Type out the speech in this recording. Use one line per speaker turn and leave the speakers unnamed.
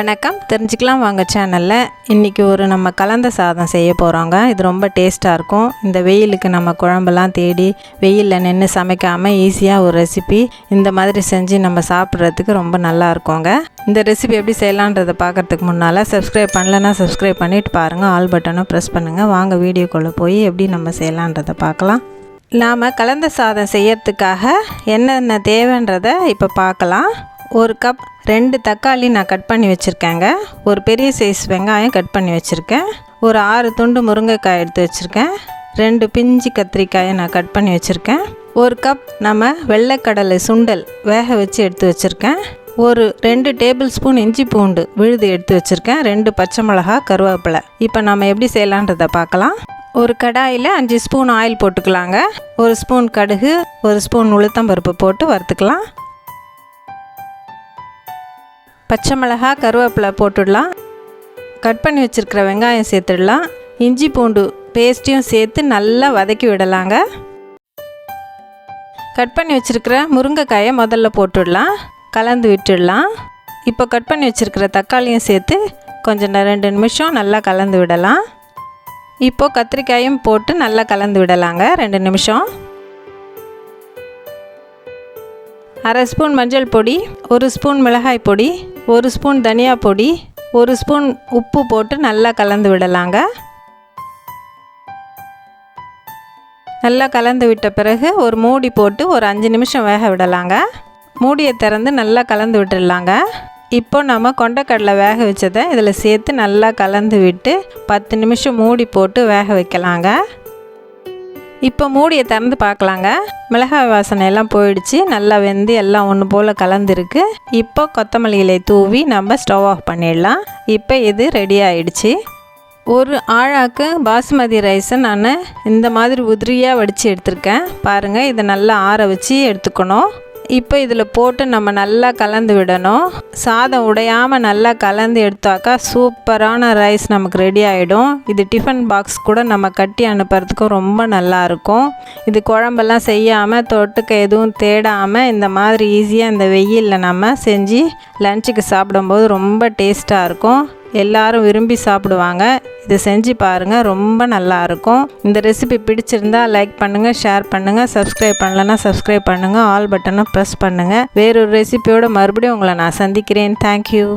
வணக்கம். தெரிஞ்சுக்கலாம் வாங்க சேனலில் இன்றைக்கி ஒரு நம்ம கலந்த சாதம் செய்ய போகிறோங்க இது ரொம்ப டேஸ்ட்டாக இருக்கும். இந்த வெயிலுக்கு நம்ம குழம்பெல்லாம் தேடி வெயிலில் நின்று சமைக்காமல் ஈஸியாக ஒரு ரெசிபி இந்த மாதிரி செஞ்சு நம்ம சாப்பிட்றதுக்கு ரொம்ப நல்லா இருக்குங்க. இந்த ரெசிபி எப்படி செய்யலான்றதை பார்க்குறதுக்கு முன்னால் சப்ஸ்கிரைப் பண்ணலன்னா சப்ஸ்கிரைப் பண்ணிவிட்டு பாருங்கள் ஆல் பட்டனும் ப்ரெஸ் பண்ணுங்கள் வாங்க வீடியோக்குள்ளே போய் எப்படி நம்ம செய்யலான்றதை பார்க்கலாம். நாம் கலந்த சாதம் செய்யறதுக்காக என்னென்ன தேவைன்றதை இப்போ பார்க்கலாம். ஒரு கப் ரெண்டு தக்காளி நான் கட் பண்ணி வச்சுருக்கேங்க. ஒரு பெரிய சைஸ் வெங்காயம் கட் பண்ணி வச்சுருக்கேன். ஒரு ஆறு துண்டு முருங்கைக்காய் எடுத்து வச்சுருக்கேன். ரெண்டு பிஞ்சு கத்திரிக்காயை நான் கட் பண்ணி வச்சுருக்கேன். ஒரு கப் நம்ம வெள்ளைக்கடலை சுண்டல் வேக வச்சு எடுத்து வச்சுருக்கேன். ஒரு ரெண்டு டேபிள் ஸ்பூன் இஞ்சி பூண்டு விழுது எடுத்து வச்சுருக்கேன். ரெண்டு பச்சை மிளகா கருவேப்பிலை. இப்போ நம்ம எப்படி செய்யலான்றதை பார்க்கலாம். ஒரு கடாயில் அஞ்சு ஸ்பூன் ஆயில் போட்டுக்கலாங்க. ஒரு ஸ்பூன் கடுகு ஒரு ஸ்பூன் உளுத்தம்பருப்பு போட்டு வறுத்துக்கலாம். பச்சை மிளகா கருவேப்பிலை போட்டுடலாம். கட் பண்ணி வச்சுருக்கிற வெங்காயம் சேர்த்துடலாம். இஞ்சி பூண்டு பேஸ்ட்டையும் சேர்த்து நல்லா வதக்கி விடலாங்க. கட் பண்ணி வச்சுருக்கிற முருங்கைக்காயை முதல்ல போட்டுடலாம். கலந்து விட்டுடலாம். இப்போ கட் பண்ணி வச்சுருக்கிற தக்காளியும் சேர்த்து கொஞ்சம் ரெண்டு நிமிஷம் நல்லா கலந்து விடலாம். இப்போது கத்திரிக்காயும் போட்டு நல்லா கலந்து விடலாங்க. ரெண்டு நிமிஷம். அரை ஸ்பூன் மஞ்சள் பொடி ஒரு ஸ்பூன் மிளகாய் பொடி ஒரு ஸ்பூன் தனியா பொடி ஒரு ஸ்பூன் உப்பு போட்டு நல்லா கலந்து விடலாங்க. நல்லா கலந்து விட்ட பிறகு ஒரு மூடி போட்டு ஒரு அஞ்சு நிமிஷம் வேக விடலாங்க. மூடியை திறந்து நல்லா கலந்து விட்டுடலாங்க. இப்போ நம்ம கொண்டக்கடலை வேக வச்சதை இதில் சேர்த்து நல்லா கலந்து விட்டு பத்து நிமிஷம் மூடி போட்டு வேக வைக்கலாங்க. இப்போ மூடியை திறந்து பார்க்கலாங்க. மிளகாய் வாசனை எல்லாம் போயிடுச்சு. நல்லா வெந்து எல்லாம் ஒன்று போல் கலந்துருக்கு. இப்போ கொத்தமல்லி இலை தூவி நம்ம ஸ்டவ் ஆஃப் பண்ணிடலாம். இப்போ இது ரெடி ஆயிடுச்சு. ஒரு ஆழாக்கு பாசுமதி ரைஸை நான் இந்த மாதிரி உதிரியாக வடித்து எடுத்திருக்கேன். பாருங்கள் இதை நல்லா ஆற வச்சு எடுத்துக்கணும். இப்போ இதில் போட்டு நம்ம நல்லா கலந்து விடணும். சாதம் உடையாமல் நல்லா கலந்து எடுத்தாக்கா சூப்பரான ரைஸ் நமக்கு ரெடி ஆகிடும் இது டிஃபன் பாக்ஸ் கூட நம்ம கட்டி அனுப்புறதுக்கும் ரொம்ப நல்லாயிருக்கும் இது குழம்பெல்லாம் செய்யாமல் தொட்டுக்க எதுவும் தேடாமல் இந்த மாதிரி ஈஸியாக இந்த வெயிலில் நம்ம செஞ்சு லஞ்சுக்கு சாப்பிடும்போது ரொம்ப டேஸ்ட்டாக இருக்கும். எல்லாரும் விரும்பி சாப்பிடுவாங்க. இதை செஞ்சு பாருங்கள் ரொம்ப நல்லா இருக்கும். இந்த ரெசிபி பிடிச்சிருந்தா லைக் பண்ணுங்கள் ஷேர் பண்ணுங்கள் சப்ஸ்கிரைப் பண்ணலன்னா சப்ஸ்கிரைப் பண்ணுங்கள் ஆல் பட்டனை ப்ரெஸ் பண்ணுங்கள் வேறொரு ரெசிபியோட மறுபடியும் உங்களை நான் சந்திக்கிறேன். தேங்க்யூ